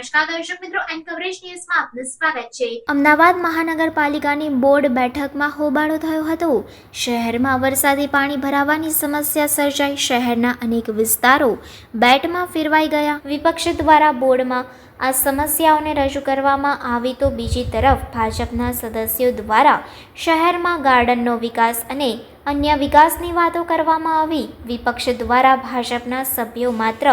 નમસ્કાર દર્શક મિત્રો એન કવરેજ ન્યૂઝમાં આપનું સ્વાગત છે. અમદાવાદ મહાનગરપાલિકાની બોર્ડ બેઠકમાં હોબાળો થયો હતો. શહેરમાં વરસાદી પાણી ભરાવાની સમસ્યા સર્જાઈ. શહેરના અનેક વિસ્તારો બેટમાં ફેરવાઈ ગયા. વિપક્ષ દ્વારા બોર્ડમાં આ સમસ્યાઓને રજૂ કરવામાં આવી તો બીજી તરફ ભાજપના સદસ્યો દ્વારા શહેરમાં ગાર્ડનનો વિકાસ અને અન્ય વિકાસની વાતો કરવામાં આવી. વિપક્ષ દ્વારા ભાજપના સભ્યો માત્ર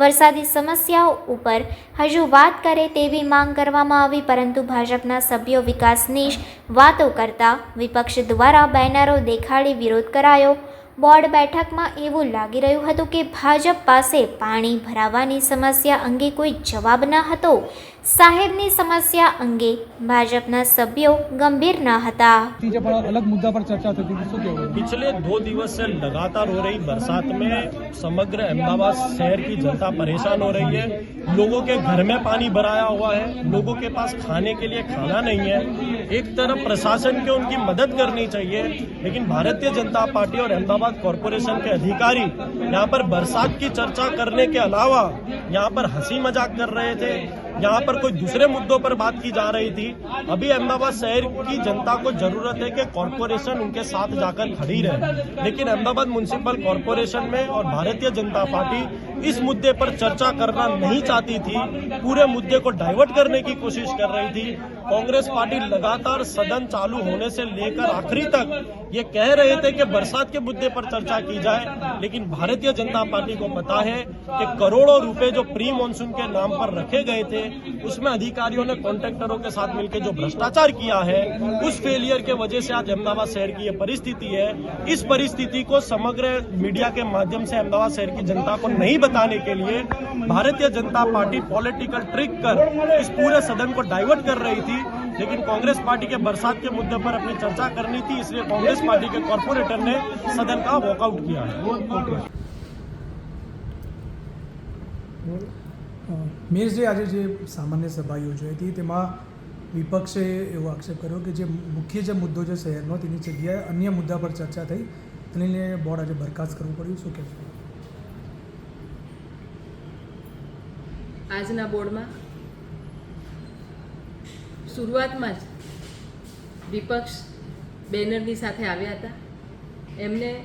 વરસાદી સમસ્યાઓ ઉપર હજુ વાત કરે તેવી માંગ કરવામાં આવી, પરંતુ ભાજપના સભ્યો વિકાસની જ વાતો કરતા વિપક્ષ દ્વારા બેનરો દેખાડી વિરોધ કરાયો. બોર્ડ બેઠકમાં એવું લાગી રહ્યું હતું કે ભાજપ પાસે પાણી ભરાવાની સમસ્યા અંગે કોઈ જવાબ ન હતો. સાહેબની સમસ્યા અંગે ભાજપના સભ્યો ગંભીર ન હતા चीजें बड़ा अलग मुद्दा पर चर्चा थी थी શું કહેવું पिछले दो दिवस से लगातार हो रही बरसात में समग्र अहमदाबाद शहर की जनता परेशान हो रही है लोगों के घर में पानी भराया हुआ है लोगों के पास खाने के लिए खाना नहीं है एक तरफ प्रशासन के उनकी मदद करनी चाहिए लेकिन भारतीय जनता पार्टी और अहमदाबाद कॉरपोरेशन के अधिकारी यहाँ पर बरसात की चर्चा करने के अलावा यहाँ पर हंसी मजाक कर रहे थे यहाँ पर कोई दूसरे मुद्दों पर बात की जा रही थी। अभी अहमदाबाद शहर की जनता को ज़रूरत है कि कॉरपोरेशन उनके साथ जाकर खड़ी रहे। लेकिन अहमदाबाद म्यूनसिपल कॉरपोरेशन में और भारतीय जनता पार्टी इस मुद्दे पर चर्चा करना नहीं चाहती थी। पूरे मुद्दे को डाइवर्ट करने की कोशिश कर रही थी। कांग्रेस पार्टी लगातार सदन चालू होने से लेकर आखिरी तक ये कह रहे थे कि बरसात के मुद्दे पर चर्चा की जाए। लेकिन भारतीय जनता पार्टी को पता है कि करोड़ों रुपए जो प्री मानसून के नाम पर रखे गए थे उसमें अधिकारियों ने कॉन्ट्रैक्टरों के साथ मिलकर जो भ्रष्टाचार किया है उस फेलियर के वजह से आज अहमदाबाद शहर की ये परिस्थिति है। इस परिस्थिति को समग्र मीडिया के माध्यम से अहमदाबाद शहर की जनता को नहीं बताने के लिए Bharatiya Janata party political trick कर इस पूरे सदन को डाइवर्ट कर रही थी लेकिन कांग्रेस पार्टी के बरसात के मुद्दे पर अपनी चर्चा करनी थी इसलिए कांग्रेस पार्टी के कॉरपोरेटर ने सदन का वॉकआउट किया है। મેયર જે આજે જે સામાન્ય સભા યોજાઈ હતી, તેમાં વિપક્ષે એવો આક્ષેપ કર્યો કે જે મુખ્ય જે મુદ્દો છે શહેરનો, તેની જગ્યાએ અન્ય મુદ્દા પર ચર્ચા થઈ. તેને લઈને બોર્ડ આજે બરખાસ્ત કરવું પડ્યું. શું કહેશો? આજના બોર્ડમાં શરૂઆતમાં જ વિપક્ષ બેનરની સાથે આવ્યા હતા. એમને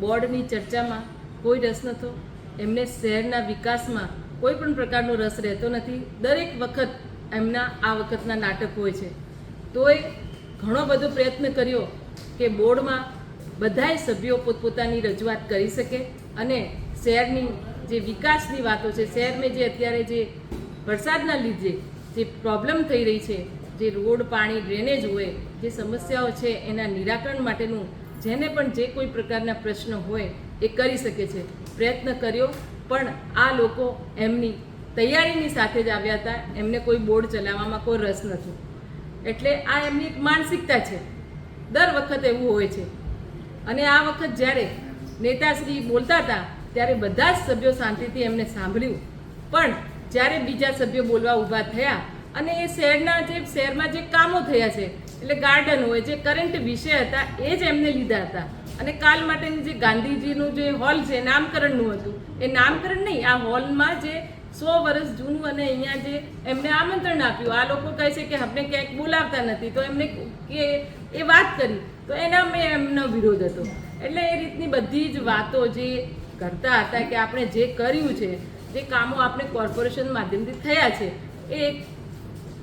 બોર્ડની ચર્ચામાં કોઈ રસ નહોતો. એમને શહેરના વિકાસમાં કોઈ પણ પ્રકારનો રસ રહેતો નથી. દરેક વખત એમના આ વખતના નાટક હોય છે. તોય ઘણો બધો પ્રયત્ન કર્યો કે બોર્ડમાં બધાય સભ્યો પોતપોતાની રજૂઆત કરી શકે અને શહેરની જે વિકાસની વાતો છે શહેરમાં જે અત્યારે જે વરસાદના લીધે જે પ્રોબ્લેમ થઈ રહી છે, જે રોડ પાણી ડ્રેનેજ હોય, જે સમસ્યાઓ છે એના નિરાકરણ માટેનું જેને પણ જે કોઈ પ્રકારના પ્રશ્ન હોય એ કરી શકે છે. પ્રયત્ન કર્યો, પણ આ લોકો એમની તૈયારીની સાથે જ આવ્યા હતા. એમને કોઈ બોર્ડ ચલાવવામાં કોઈ રસ નથી. એટલે આ એમની એક માનસિકતા છે. દર વખત એવું હોય છે. અને આ વખત જ્યારે નેતાશ્રી બોલતા હતા, ત્યારે બધા જ સભ્યો શાંતિથી એમને સાંભળ્યું. પણ જ્યારે બીજા સભ્યો બોલવા ઊભા થયા અને એ શહેરના જે શહેરમાં જે કામો થયા છે, એટલે ગાર્ડન હોય, જે કરંટ વિષય હતા, એ જ એમને લીધા હતા. અને કાલ માટેની જે ગાંધીજીનું જે હોલ છે, નામકરણનું હતું, એ નામકરણ નહીં, આ હોલમાં જે સો વર્ષ જૂનું અને અહીંયા જે એમને આમંત્રણ આપ્યું. આ લોકો કહે છે કે આપણે ક્યાંક બોલાવતા નથી, તો એમને કે એ વાત કરી, તો એના મેં એમનો વિરોધ હતો. એટલે એ રીતની બધી જ વાતો જે કરતા હતા કે આપણે જે કર્યું છે, જે કામો આપણે કોર્પોરેશન માધ્યમથી થયા છે, એ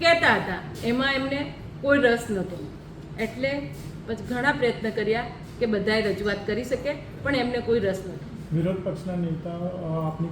કહેતા હતા. એમાં એમને કોઈ રસ નહોતો. એટલે પછી ઘણા પ્રયત્ન કર્યા કે બધાએ રજૂઆત કરી શકે, પણ એમને કોઈ રસ નહોતો. વિરોધ પક્ષના નેતા આપની